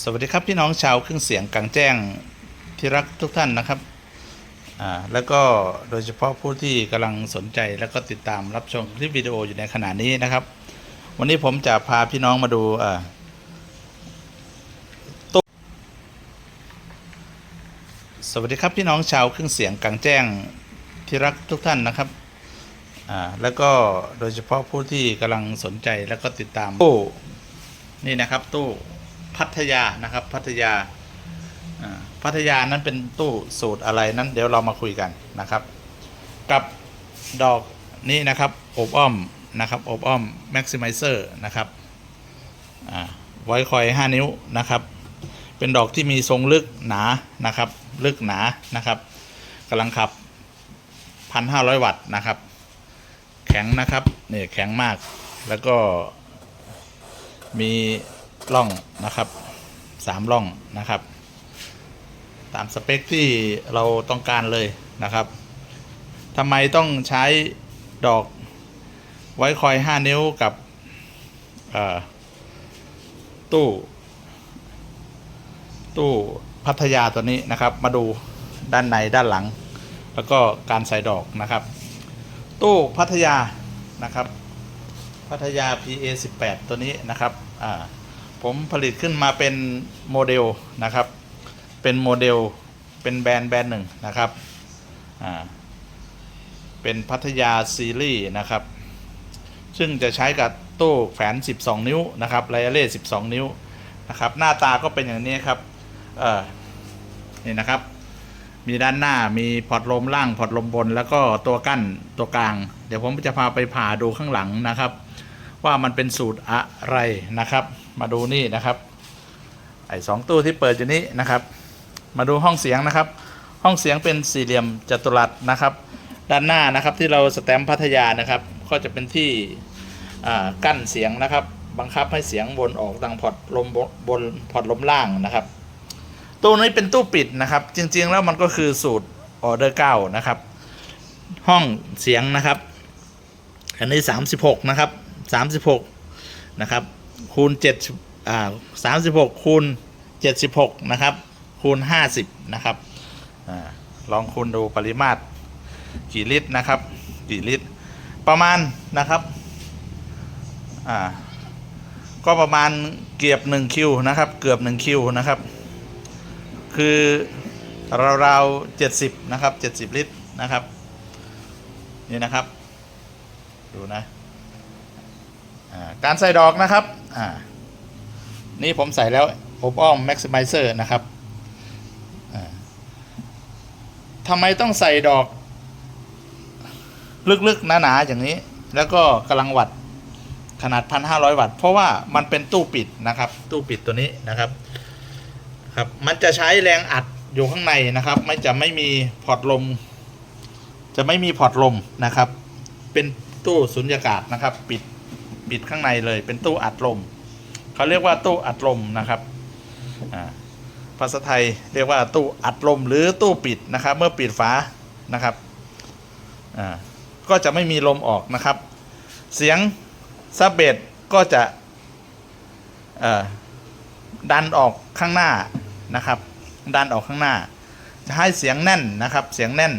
สวัสดีครับพี่น้องชาวเครื่องเสียงกลางแจ้งที่รักทุกท่านนะครับอ่าแล้วก็โดยเฉพาะผู้ที่กำลังสนใจแล้วก็ติดตามรับชมคลิปวิดีโออยู่ในขณะนี้นะครับ วันนี้ผมจะพาพี่น้องมาดูอ่าตู้สวัสดีครับพี่น้องชาวเครื่องเสียงกลางแจ้งที่รักทุกท่านนะครับอ่าแล้วก็โดยเฉพาะผู้ที่กำลังสนใจแล้วก็ติดตามตู้นี่นะครับตู้ พัทยานะครับพัทยาพัทยานั้นเป็นตู้สูตรอะไรนั้น เดี๋ยวเรามาคุยกันนะครับ กับดอกนี้นะครับอบอ้อมนะครับอบอ้อม maximizer นะครับไว้คอย 5 นิ้วนะครับ เป็นดอกที่มีทรงลึกหนานะครับ ลึกหนานะครับกำลังขับ 1,500 วัตต์นะครับ แข็งนะครับเนี่ยแข็งมากแล้วก็มี ร่องนะครับสามร่องนะครับ ตามสเปคที่เราต้องการเลยนะครับทำไมต้องใช้ดอกไว้คอย 5 นิ้วกับตู้ ตู้พัทยาตัวนี้นะครับ มาดูด้านในด้านหลัง แล้วก็การใส่ดอกนะครับ ตู้พัทยานะครับ พัทยา PA 18 ตัวนี้นะครับอ่า ผมผลิตขึ้นมาเป็นโมเดลนะครับ เป็นโมเดล เป็นแบรนด์แบรนด์หนึ่งนะครับ อ่า เป็นพัทยาซีรีส์นะครับ ซึ่งจะใช้กับตู้แฝน 12 นิ้วนะครับไลเล่12 นิ้วนะครับ หน้าตาก็เป็นอย่างนี้ครับ เออนี่นะครับ มีด้านหน้า มีพอร์ตลมล่าง พอร์ตลมบน แล้วก็ตัวกั้น ตัวกลาง เดี๋ยวผมจะพาไปผ่าดูข้างหลังนะครับ ว่ามันเป็นสูตรอะไรนะครับ มาดูนี่นะครับ ไอ้สองตู้ที่เปิดอยู่นี้นะครับ มาดูห้องเสียงนะครับ ห้องเสียงเป็นสี่เหลี่ยมจัตุรัสนะครับ ด้านหน้านะครับที่เราสแตมป์พัทยานะครับ ก็จะเป็นที่กั้นเสียงนะครับ บังคับให้เสียงบนออกทางพอร์ตลมบนพอร์ตลมล่างนะครับ ตู้นี้เป็นตู้ปิดนะครับ จริงๆแล้วมันก็คือสูตรออเดอร์เก้านะครับ ห้องเสียงนะครับ อันนี้ 36 นะครับ 36 นะครับ คูณ7อ่า36คูณ76นะครับคูณ50นะครับอ่าลองคูณดูปริมาตรกี่ลิตรนะครับกี่ลิตร ประมาณนะครับอ่าก็ประมาณเกือบ1คิวนะครับ เกือบ1คิวนะครับ คือราวๆ70นะครับ70ลิตรนะครับนี่นะครับ ดูนะการใส่ดอกนะครับ อ่านี่ผมใส่แล้วอบอ้อม maximizer นะครับทำไมต้องใส่ดอก ลึกๆ หนาๆ อย่างนี้ แล้วก็กำลังวัดขนาด 1,500 วัตต์ เพราะว่ามันเป็นตู้ปิดนะครับ ตู้ปิดตัวนี้นะครับ ครับ มันจะใช้แรงอัดอยู่ข้างในนะครับ ไม่จะไม่มีพอร์ตลม จะไม่มีพอร์ตลมนะครับ เป็นตู้สุญญากาศนะครับ ปิด ปิดข้างในเลย เป็นตู้อัดลมเขาเรียกว่าตู้อัดลมนะครับภาษาไทยเรียกว่าตู้อัดลมหรือตู้ปิดนะครับ เมื่อปิดฝานะครับก็จะไม่มีลมออกนะครับ เสียงซับเบสก็จะดันออกข้างหน้านะครับ ดันออกข้างหน้า จะให้เสียงแน่นนะครับ เสียงแน่น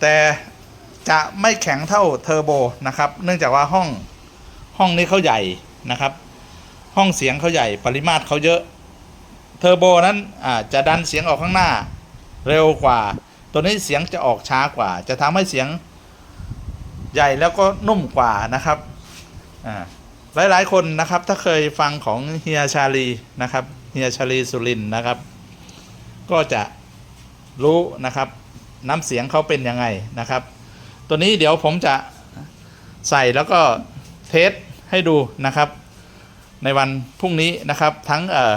แต่จะไม่แข็งเท่าเทอร์โบนะครับ เนื่องจากว่าห้อง ห้องนี้เขาใหญ่นะครับ ห้องเสียงเขาใหญ่ปริมาตรเขาเยอะ เทอร์โบนั้นจะดันเสียงออกข้างหน้าเร็วกว่า ตัวนี้เสียงจะออกช้ากว่า จะทำให้เสียงใหญ่แล้วก็นุ่มกว่านะครับอ่ายหลายคนนะครับถ้าเคยฟังของเฮียชาลีนะครับเฮียชาลีสุรินนะครับ ก็จะรู้นะครับน้ำเสียงเขาเป็นยังไงนะครับ ตัวนี้เดี๋ยวผมจะใส่แล้วก็เทส ให้ดูนะครับ ในวันพรุ่งนี้นะครับ ทั้งเอ่อ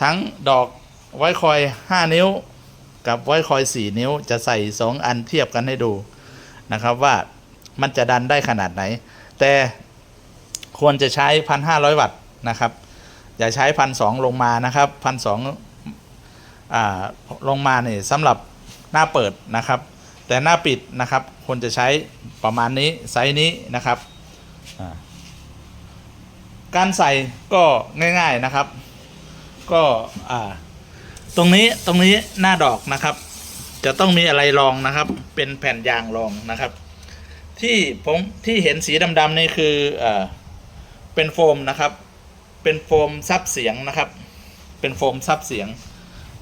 ทั้งดอกไว้คอย 5 นิ้ว กับไว้คอย 4 นิ้ว จะใส่ 2 อันเทียบกันให้ดูนะครับว่ามันจะดันได้ขนาดไหน แต่ควรจะใช้ 1,500 วัตต์นะครับ อย่าใช้ 1,200 ลงมานะครับ 1,200อ่าลงมาเนี่ยสำหรับหน้าเปิดนะครับ แต่หน้าปิดนะครับควรจะใช้ประมาณนี้ไซส์นี้นะครับอ่า การใส่ก็ง่ายๆนะครับ ก็อ่าตรงนี้ตรงนี้หน้าดอกนะครับ จะต้องมีอะไรรองนะครับ เป็นแผ่นยางรองนะครับ ที่ผมที่เห็นสีดำๆนี่คืออ่าเป็นโฟมนะครับ เป็นโฟมซับเสียงนะครับ เป็นโฟมซับเสียง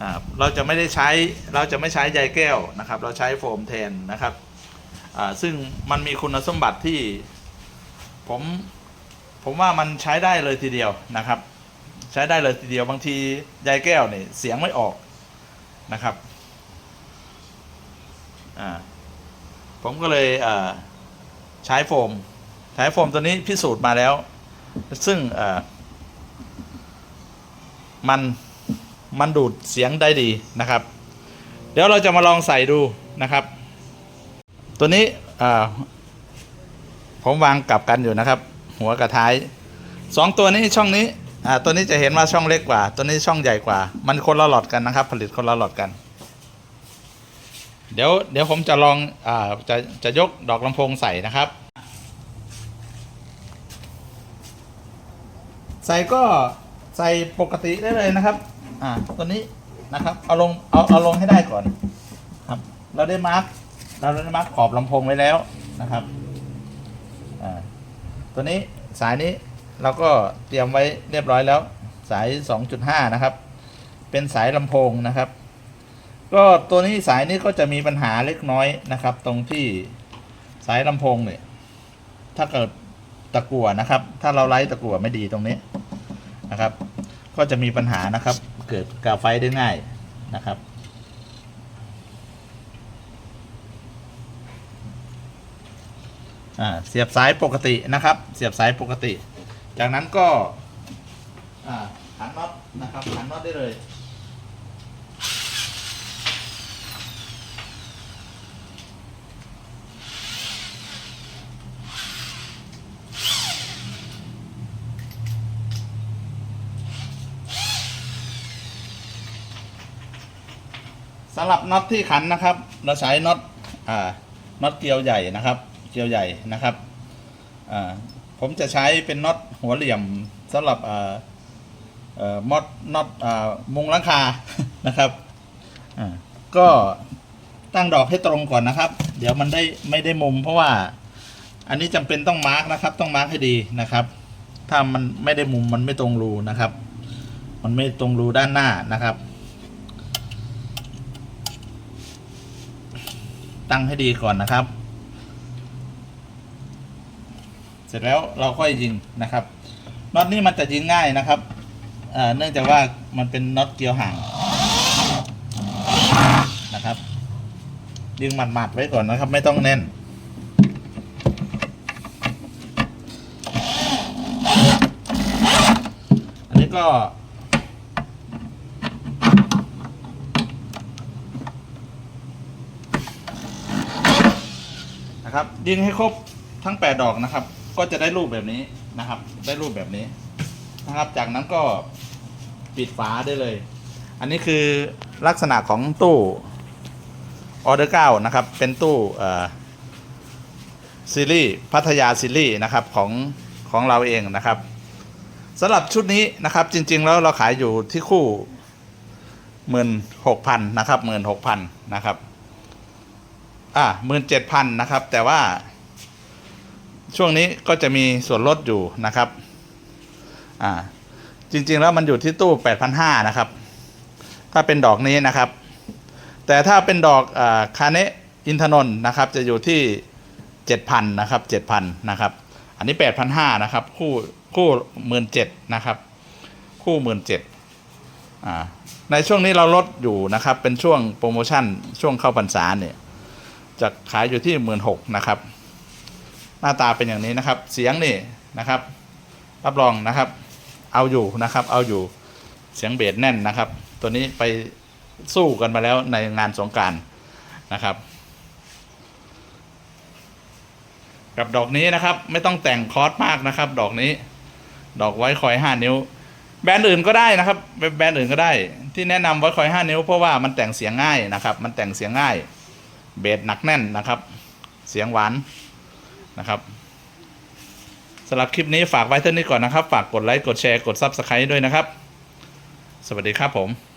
อ่าเราจะไม่ได้ใช้เราจะไม่ใช้ใยแก้วนะครับ เราใช้โฟมแทนนะครับอ่าซึ่งมันมีคุณสมบัติที่ผม ผมว่ามันใช้ได้เลยทีเดียวนะครับ ใช้ได้เลยทีเดียวบางทีใยแก้วเนี่ยเสียงไม่ออกนะครับอ่าผมก็เลยใช้โฟม ใช้โฟมตัวนี้พิสูจน์มาแล้ว ซึ่งมันมันดูดเสียงได้ดีนะครับ เดี๋ยวเราจะมาลองใส่ดูนะครับ ตัวนี้ผมวางกลับกันอยู่นะครับ หัวกับท้ายสองตัวนี้ช่องนี้อ่าตัวนี้จะเห็นว่าช่องเล็กกว่า ตัวนี้ช่องใหญ่กว่า มันคนละหลอดกันนะครับ ผลิตคนละหลอดกัน เดี๋ยวเดี๋ยวผมจะลองอ่าจะจะยกดอกลำโพงใส่นะครับ ใส่ก็ใส่ปกติได้เลยนะครับ อ่าตัวนี้นะครับ เอาลงเอาเอาลงให้ได้ก่อนครับ เราได้มาร์กเราได้มาร์กขอบลำโพงไว้แล้วนะครับ อ่า ตัวนี้สายนี้เราก็เตรียมไว้เรียบร้อยแล้ว สาย 2.5 นะครับ เป็นสายลำโพงนะครับ ก็ตัวนี้สายนี้ก็จะมีปัญหาเล็กน้อยนะครับ ตรงที่สายลำโพงเนี่ยถ้าเกิดตะกั่วนะครับ ถ้าเราไล่ตะกั่วไม่ดีตรงนี้นะครับ ก็จะมีปัญหานะครับ เกิดกาไฟได้ง่ายนะครับ อ่า เสียบสายปกตินะครับ เสียบสายปกติ จากนั้นก็ขันน็อตนะครับขันน็อตได้เลยสำหรับน็อตที่ขันนะครับ เราใช้น็อตอ่าน็อตเกลียวใหญ่นะครับ เกลียวใหญ่นะครับผมจะใช้เป็นน็อตหัวเหลี่ยมสำหรับมอดน็อตมุงลังคานะครับก็ตั้งดอกให้ตรงก่อนนะครับ เดี๋ยวมันได้ไม่ได้มุม เพราะว่าอันนี้จำเป็นต้องมาร์กนะครับ ต้องมาร์กให้ดีนะครับ ถ้ามันไม่ได้มุมมันไม่ตรงรูนะครับ มันไม่ตรงรูด้านหน้านะครับ ตั้งให้ดีก่อนนะครับ เสร็จแล้วเราค่อยยิงนะครับน็อตนี้มันจะยิงง่ายนะครับเนื่องจากว่ามันเป็นน็อตเกลียวห่างนะครับยิงหมัดๆไว้ก่อนนะครับ ไม่ต้องแน่นอันนี้ก็นะครับยิงให้ครบทั้ง 8 ดอกนะครับ ก็จะได้รูปแบบนี้นะครับ ได้รูปแบบนี้นะครับ จากนั้นก็ปิดฝาได้เลย อันนี้คือลักษณะของตู้ออเดอร์เก้านะครับ เป็นตู้เอ่อซีรีส์พัทยาซีรีส์นะครับของของเราเองนะครับสำหรับชุดนี้นะครับจริง ๆ แล้วเราขายอยู่ที่คู่หมื่นหกพันนะครับหมื่นหกพันนะครับ อ่าหมื่นเจ็ดพันนะครับ แต่ว่า ช่วงนี้ก็จะมีส่วนลดอยู่นะครับ อ่า จริงๆแล้วมันอยู่ที่ตู้แปดพันะครับ ถ้าเป็นดอกนี้นะครับ แต่ถ้าเป็นดอกอคาเนะอินทนนท์นะครับ จะอยู่ที่เจ็ดพันะครับเจ็ดพันะครับ อันนี้แปดพันห้านะครับ คู่คู่หมื่นเจ็ดนะครับ คู่หมื่นเจ็ดอ่า ในช่วงนี้เราลดอยู่นะครับ เป็นช่วงโปรโมชั่น ช่วงเข้าพรรษาเนี่ย จะขายอยู่ที่หมื่นหกนะครับ หน้าตาเป็นอย่างนี้นะครับ เสียงนี่นะครับ รับรองนะครับ เอาอยู่นะครับ เอาอยู่เสียงเบสแน่นนะครับ ตัวนี้ไปสู้กันมาแล้วในงานสงการนะครับ กับดอกนี้นะครับ ไม่ต้องแต่งคอร์สมากนะครับ ดอกนี้ ดอกไว้คอยห้านิ้ว แบรนด์อื่นก็ได้นะครับแบรนด์อื่นก็ได้ ที่แนะนำไว้คอยห้านิ้วเพราะว่ามันแต่งเสียงง่ายนะครับ มันแต่งเสียงง่าย เบสหนักแน่นนะครับ เสียงหวาน นะครับสำหรับคลิปนี้ฝากไว้เท่านี้ก่อนนะครับ ฝากกดไลค์ กดแชร์ กด Subscribe ด้วยนะครับ สวัสดีครับผม